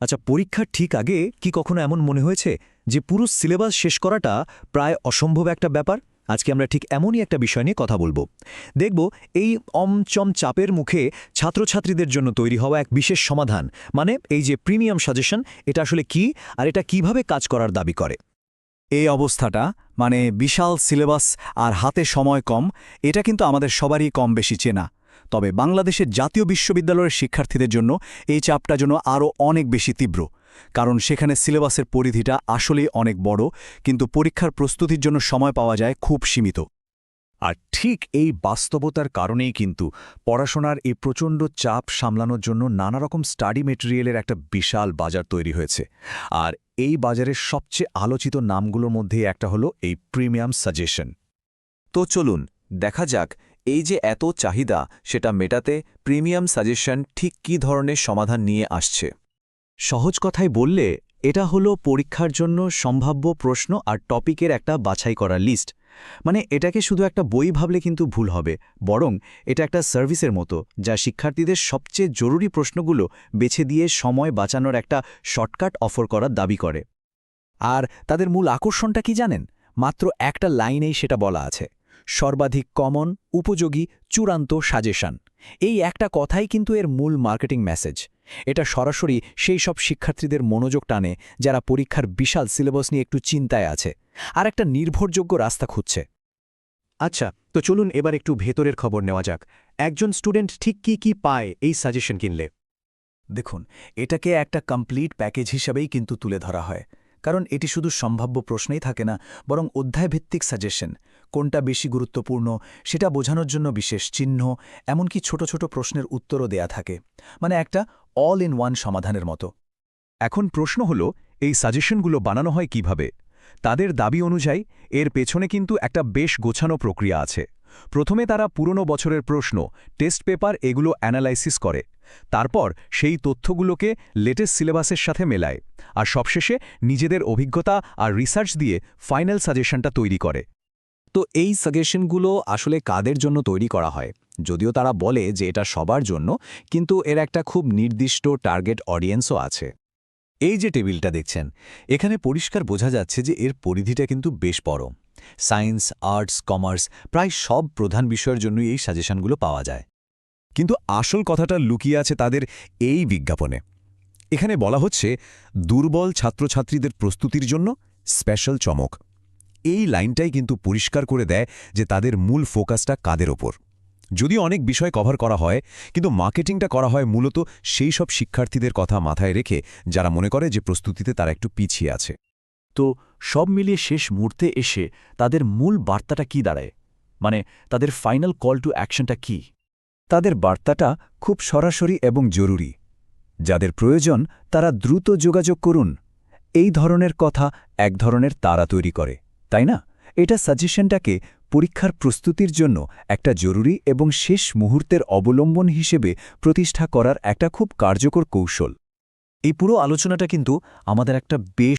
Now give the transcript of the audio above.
আচ্ছা পরীক্ষার ঠিক আগে কি কখনো এমন মনে হয়েছে যে পুরো সিলেবাস শেষ করাটা প্রায় অসম্ভব একটা ব্যাপার? আজকে আমরা ঠিক এমনই একটা বিষয় নিয়ে কথা বলব। দেখব, এই অমচম চাপের মুখে ছাত্রছাত্রীদের জন্য তৈরি হওয়া এক বিশেষ সমাধান। মানে এই যে প্রিমিয়াম সাজেশন, এটা আসলে কি আর এটা কীভাবে কাজ করার দাবি করে? এই অবস্থাটা মানে বিশাল সিলেবাস আর হাতে সময় কম, এটা কিন্তু আমাদের সবারই কম বেশি চেনা। তবে বাংলাদেশের জাতীয় বিশ্ববিদ্যালয়ের শিক্ষার্থীদের জন্য এই চাপটা যেন আরও অনেক বেশি তীব্র। কারণ সেখানে সিলেবাসের পরিধিটা আসলেই অনেক বড়, কিন্তু পরীক্ষার প্রস্তুতির জন্য সময় পাওয়া যায় খুব সীমিত। আর ঠিক এই বাস্তবতার কারণেই কিন্তু পড়াশোনার এই প্রচণ্ড চাপ সামলানোর জন্য নানা রকম স্টাডি মেটেরিয়ালের একটা বিশাল বাজার তৈরি হয়েছে। আর এই বাজারের সবচেয়ে আলোচিত নামগুলোর মধ্যে একটা হলো এই প্রিমিয়াম সাজেশন। তো চলুন, দেখা যাক এই যে এত চাহিদা, সেটা মেটাতে প্রিমিয়াম সাজেশন ঠিক কী ধরনের সমাধান নিয়ে আসছে? সহজ কথায় বললে, এটা হলো পরীক্ষার জন্য সম্ভাব্য প্রশ্ন আর টপিকের একটা বাছাই করা লিস্ট। মানে এটাকে শুধু একটা বই ভাবলে কিন্তু ভুল হবে, বরং এটা একটা সার্ভিসের মতো, যা শিক্ষার্থীদের সবচেয়ে জরুরি প্রশ্নগুলো বেছে দিয়ে সময় বাঁচানোর একটা শর্টকাট অফার করার দাবি করে। আর তাদের মূল আকর্ষণটা কি জানেন? মাত্র একটা লাইনেই সেটা বলা আছে। সর্বাধিক কমন, উপযোগী, চূড়ান্ত সাজেশন। এই একটা কথাই কিন্তু এর মূল মার্কেটিং মেসেজ। এটা সরাসরি সেই সব শিক্ষার্থীদের মনোযোগ টানে যারা পরীক্ষার বিশাল সিলেবাস নিয়ে একটু চিন্তায় আছে আর একটা নির্ভরযোগ্য রাস্তা খুঁজছে। আচ্ছা তো চলুন এবার একটু ভেতরের খবর নেওয়া যাক। একজন স্টুডেন্ট ঠিক কি কি পায় এই সাজেশন কিনলে? দেখুন, এটাকে একটা কমপ্লিট প্যাকেজ হিসাবেই কিন্তু তুলে ধরা হয়। কারণ এটি শুধু সম্ভাব্য প্রশ্নেই থাকে না, বরং অধ্যায়ভিত্তিক সাজেশন। কোনটা বেশি গুরুত্বপূর্ণ, সেটা বোঝানোর জন্য বিশেষ চিহ্ন, এমনকি ছোট ছোট প্রশ্নের উত্তরও দেয়া থাকে। মানে একটা অল ইন ওয়ান সমাধানের মতো। এখন প্রশ্ন হল, এই সাজেশনগুলো বানানো হয় কীভাবে? তাদের দাবি অনুযায়ী, এর পেছনে কিন্তু একটা বেশ গোছানো প্রক্রিয়া আছে। প্রথমে তারা পুরনো বছরের প্রশ্ন, টেস্ট পেপার এগুলো অ্যানালাইসিস করে। তারপর সেই তথ্যগুলোকে লেটেস্ট সিলেবাসের সাথে মেলায়। আর সবশেষে নিজেদের অভিজ্ঞতা আর রিসার্চ দিয়ে ফাইনাল সাজেশনটা তৈরি করে। তো এই সাজেশনগুলো আসলে কাদের জন্য তৈরি করা হয়? যদিও তারা বলে যে এটা সবার জন্য, কিন্তু এর একটা খুব নির্দিষ্ট টার্গেট অডিয়েন্সও আছে। এই যে টেবিলটা দেখছেন, এখানে পরিষ্কার বোঝা যাচ্ছে যে এর পরিধিটা কিন্তু বেশ বড়। সায়েন্স, আর্টস, কমার্স প্রায় সব প্রধান বিষয়ের জন্যই এই সাজেশনগুলো পাওয়া যায়। কিন্তু আসল কথাটা লুকিয়ে আছে তাদের এই বিজ্ঞাপনে। এখানে বলা হচ্ছে, দুর্বল ছাত্রছাত্রীদের প্রস্তুতির জন্য স্পেশাল চমক। এই লাইনটাই কিন্তু পরিষ্কার করে দেয় যে তাদের মূল ফোকাসটা কাদের ওপর। যদিও অনেক বিষয় কভার করা হয়, কিন্তু মার্কেটিংটা করা হয় মূলত সেই সব শিক্ষার্থীদের কথা মাথায় রেখে যারা মনে করে যে প্রস্তুতিতে তারা একটু পিছিয়ে আছে। তো সব মিলিয়ে শেষ মুহূর্তে এসে তাদের মূল বার্তাটা কি দাঁড়ায়? মানে তাদের ফাইনাল কল টু অ্যাকশনটা কি? তাদের বার্তাটা খুব সরাসরি এবং জরুরি। যাদের প্রয়োজন, তারা দ্রুত যোগাযোগ করুন। এই ধরনের কথা এক ধরনের তারা তৈরি করে, তাই না? এটা সাজেশনটাকে পরীক্ষার প্রস্তুতির জন্য একটা জরুরি এবং শেষ মুহূর্তের অবলম্বন হিসেবে প্রতিষ্ঠা করার একটা খুব কার্যকর কৌশল। এই পুরো আলোচনাটা কিন্তু আমাদের একটা বেশ